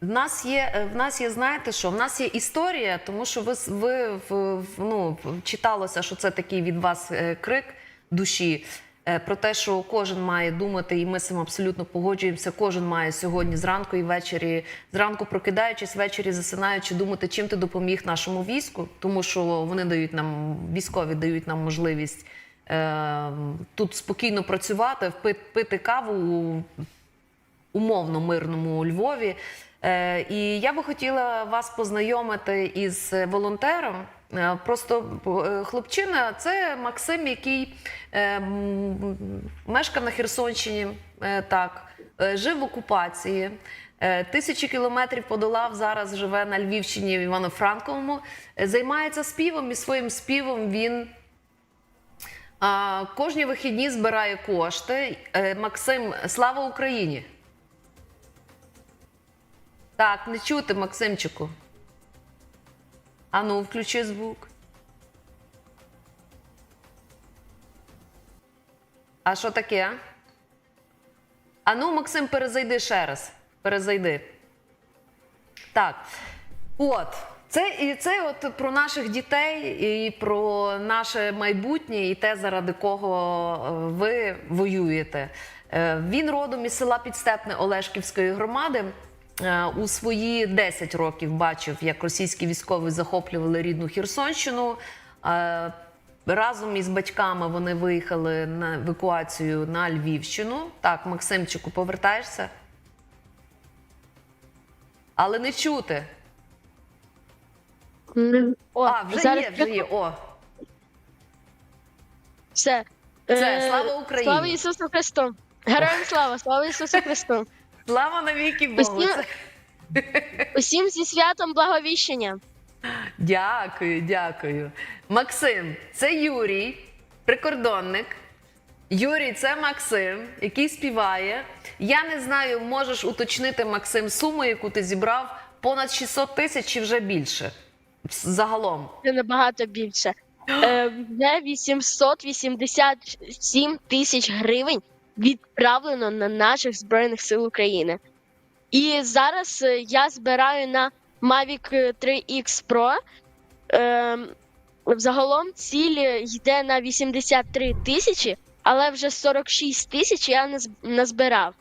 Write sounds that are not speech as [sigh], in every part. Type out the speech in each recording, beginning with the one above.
В нас є, е, в нас є, знаєте що, в нас є історія, тому що ви, ви ну, читалося, що це такий від вас е, крик душі. е, Про те, що кожен має думати, і ми з цим абсолютно погоджуємося. Кожен має сьогодні зранку і ввечері, зранку прокидаючись, ввечері засинаючи, думати, чим ти допоміг нашому війську, тому що вони дають нам військові дають нам можливість е, тут спокійно працювати, пити каву у умовно мирному Львові. Е, і я би хотіла вас познайомити із волонтером. Е, Просто е, хлопчина це Максим, який е, мешкав на Херсонщині, е, так, е, жив в окупації. е, Тисячі кілометрів подолав зараз живе на Львівщині в Івано-Франковому. е, Займається співом і своїм співом він кожні вихідні збирає кошти. Е, Максим, слава Україні! Так, не чути, Максимчику. Ану, включи звук. А що таке? Ану, Максим, перезайди ще раз. Перезайди. Так. От. Це і це от про наших дітей, і про наше майбутнє, і те, заради кого е, ви воюєте. Е, Він родом із села Підстепне Олешківської громади. Е, У свої 10 років бачив, як російські військові захоплювали рідну Херсонщину. Е, Разом із батьками вони виїхали на евакуацію на Львівщину. Так, Максимчику, повертаєшся? Але не чути. О, а, вже зараз є, вже є. О, Все. Це, Е, слава Україні! Слава Ісусу Христу! Героям слава! Слава Ісусу Христу! Слава навіки Богу! Усім- Усім зі святом благовіщення! Дякую, дякую. Максим, це Юрій, прикордонник. Юрій, це Максим, який співає. Я не знаю, можеш уточнити, Максим, суму, яку ти зібрав, понад 600 тисяч чи вже більше. Загалом. Це набагато більше. [gasps] Е, Вже 887 тисяч гривень відправлено на наших Збройних сил України. І зараз е, я збираю на Mavic 3X Pro. Е, Загалом ціль йде на 83 тисячі, але вже 46 тисяч я назбирав.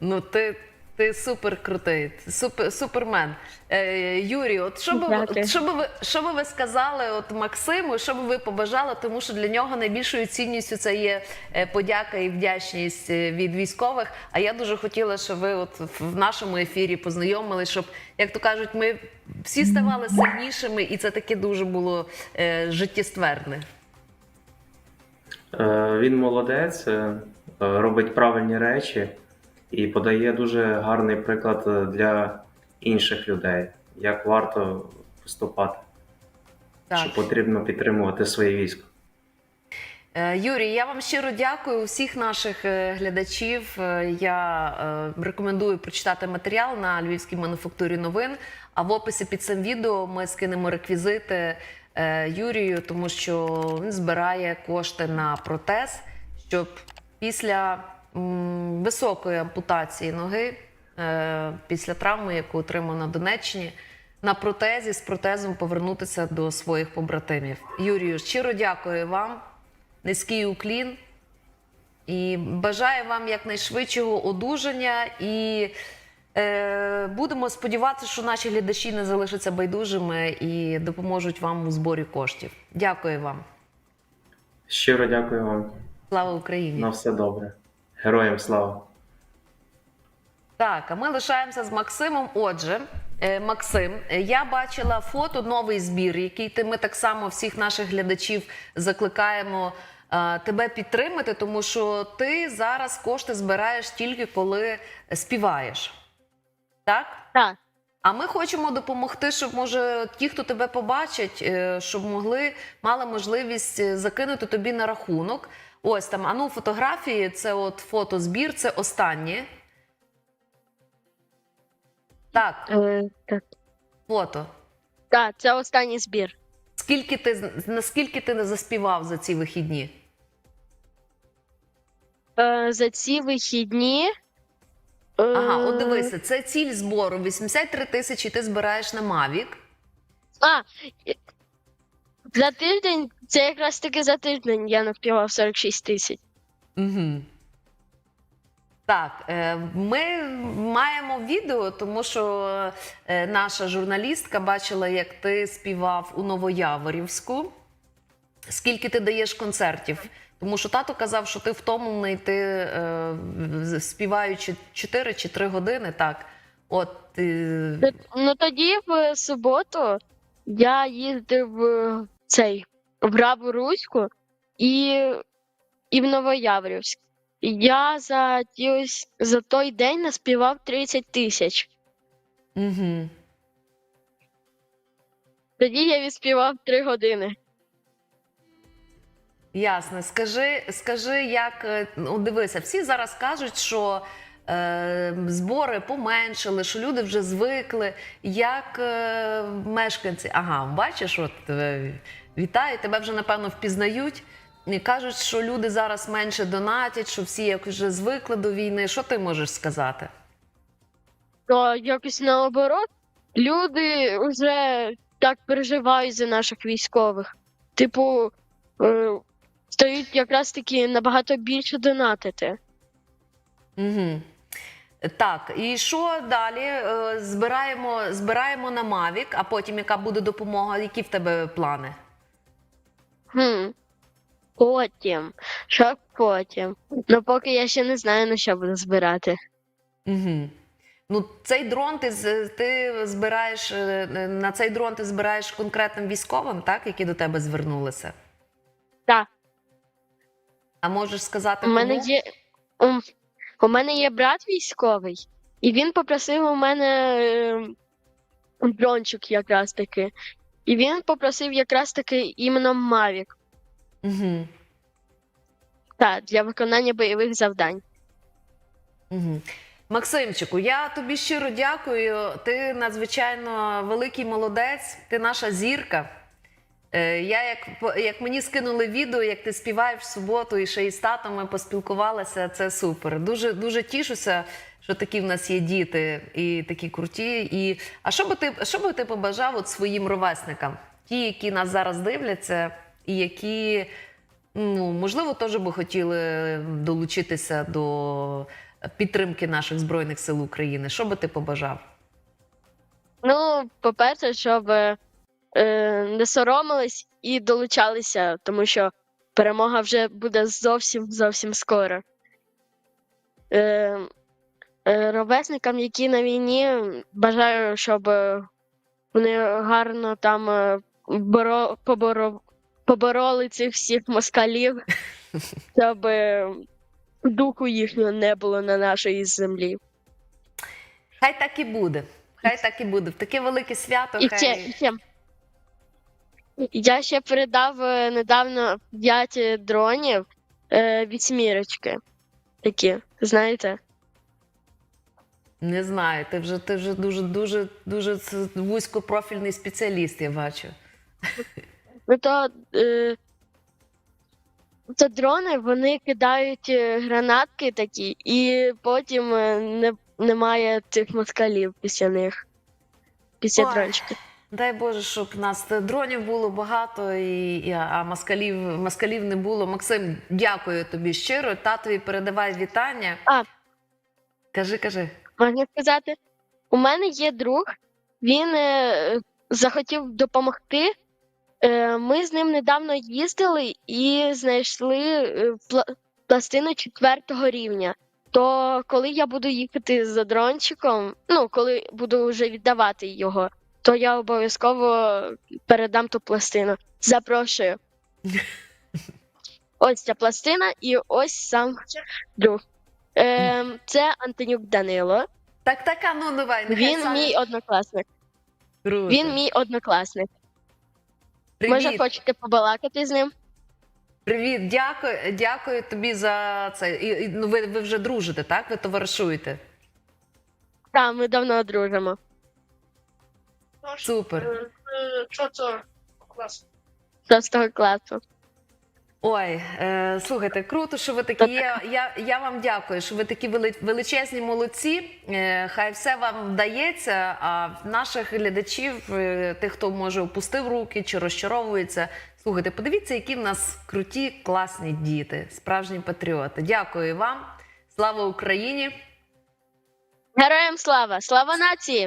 Ну, ти, ти супер крутий, супер, супермен. Е, Юрій, от що би, що, би ви, що би ви сказали от Максиму, що би ви побажали, тому що для нього найбільшою цінністю це є е, подяка і вдячність е, від військових. А я дуже хотіла, щоб ви от в нашому ефірі познайомились, щоб, як то кажуть, ми всі ставали сильнішими, і це таке дуже було е, життєстверне. Е, Він молодець, е, робить правильні речі і подає дуже гарний приклад е, для інших людей, як варто поступати, Так. що потрібно підтримувати своє військо. Е, Юрій, я вам щиро дякую. Усіх наших е, глядачів. Я рекомендую прочитати матеріал на Львівській мануфактурі новин. А в описі під цим відео ми скинемо реквізити Юрію, тому що він збирає кошти на протез, щоб після високої ампутації ноги, е, після травми, яку отримав на Донеччині. На протезі з протезом повернутися до своїх побратимів. Юрію, щиро дякую вам низький уклін і бажаю вам якнайшвидшого одужання. І е, будемо сподіватися, що наші глядачі не залишаться байдужими і допоможуть вам у зборі коштів. Дякую вам. Щиро дякую вам. Слава Україні! На все добре. Героям слава! Так, а ми лишаємося з Максимом. Отже, е, Максим, я бачила фото, новий збір, який ти ми так само всіх наших глядачів закликаємо е, тебе підтримати, тому що ти зараз кошти збираєш тільки коли співаєш. Так? Так. А ми хочемо допомогти, щоб може ті, хто тебе побачить, е, щоб могли мали можливість закинути тобі на рахунок. Ось там, ану, фотографії, це от фотозбір, це останнє. Так, Е, так. фото. так, це останній збір. Скільки ти наскільки ти не заспівав за ці вихідні? Е, за ці вихідні Ага, Е, от дивися, це ціль збору. 83 тисячі ти збираєш на Mavic. А, за тиждень, це якраз таки за тиждень я наспівав 46 тисяч. Угу. Так, е, ми маємо відео, тому що е, наша журналістка бачила, як ти співав у Новояворівську. Скільки ти даєш концертів? Тому що тато казав, що ти втомлений, ти е, співаючи 4 чи 3 години, так. От, Ну тоді в суботу я їздив цей в Руську і, і в Новояврівськ. Я за, ті ось, за той день наспівав 30 тисяч. угу. Тоді я відспівав 3 години. Ясно. Скажи, скажи, як е, ну, дивися, всі зараз кажуть, що збори поменшили, що люди вже звикли. Як е, мешканці, ага, бачиш, от е, вітаю, тебе вже напевно впізнають. І кажуть, що люди зараз менше донатять, що всі як вже звикли до війни. Що ти можеш сказати? То якось наоборот, люди вже так переживають за наших військових. Типу, е, стають якраз таки набагато більше донатити. Угу. Так, і що далі? Е, Збираємо, збираємо на Mavic, а потім яка буде допомога? Які в тебе плани? Хм. Потім. Що потім? Ну, поки я ще не знаю, на що буду збирати. Угу. Ну, цей дрон ти, ти збираєш е, на цей дрон ти збираєш конкретним військовим, так, які до тебе звернулися? Так. А можеш сказати, У мене кому? є. У, мене є брат військовий, і він попросив у мене е, дрончик якраз таки. І він попросив якраз таки іменно Mavic. Угу. Так, для виконання бойових завдань. Угу. Максимчику, я тобі щиро дякую. Ти надзвичайно великий молодець, ти наша зірка. Е, Я як, по- як мені скинули відео, як ти співаєш в суботу і ще із татом ми поспілкувалися, це супер. Дуже дуже тішуся, що такі в нас є діти і такі круті. І а що би ти що би ти побажав от своїм ровесникам? Ті, які нас зараз дивляться, і які ну можливо теж би хотіли долучитися до підтримки наших збройних сил України. Що би ти побажав? Ну, по-перше, щоб е, не соромились і долучалися, тому що перемога вже буде зовсім зовсім скоро. Е, е, ровесникам, які на війні, бажаю, щоб вони гарно там е, боро, поборо, побороли цих всіх москалів, [laughs] щоб духу їхнього не було на нашій землі. Хай так і буде. Хай так і буде. В таке велике свято. І хай... ще, і ще. Я ще передав е, недавно 5 дронів е, вісьмірочки. Такі, знаєте? Не знаю, ти вже ти вже дуже дуже дуже вузькопрофільний спеціаліст, я бачу. Ну то, е, то дрони вони кидають е, гранатки такі, і потім е, не, немає цих москалів після них. Після Ой. дрончиків. Дай Боже, щоб нас дронів було багато, і, і- а москалів, москалів не було. Максим, дякую тобі щиро. Татові передавай вітання. А. Кажи, кажи. Можна сказати, у мене є друг, він е, захотів допомогти. Е, ми з ним недавно їздили і знайшли е, пла- пластину четвертого рівня. То коли я буду їхати за дрончиком, ну коли буду вже віддавати його, то я обов'язково передам ту пластину. Запрошую. [laughs] Ось ця пластина, і ось сам друг. Е, це Антонюк Данило. Так, так, а ну давай. нехай Він сам- мій однокласник. Круто. Він мій однокласник. Привіт. Може, хочете побалакати з ним? Привіт, дякую, дякую тобі за це. І, і, ну, ви, ви вже дружите, так? Ви товаришуєте. Так, ми давно дружимо. Супер. класу. Шостого класу. Ой, е, слухайте, круто, що ви такі. Я, я, я вам дякую, що ви такі величезні молодці. Е, хай все вам вдається. А наших глядачів, е, тих, хто може опустив руки чи розчаровується, слухайте, подивіться, які в нас круті, класні діти, справжні патріоти. Дякую вам. Слава Україні! Героям слава! Слава нації!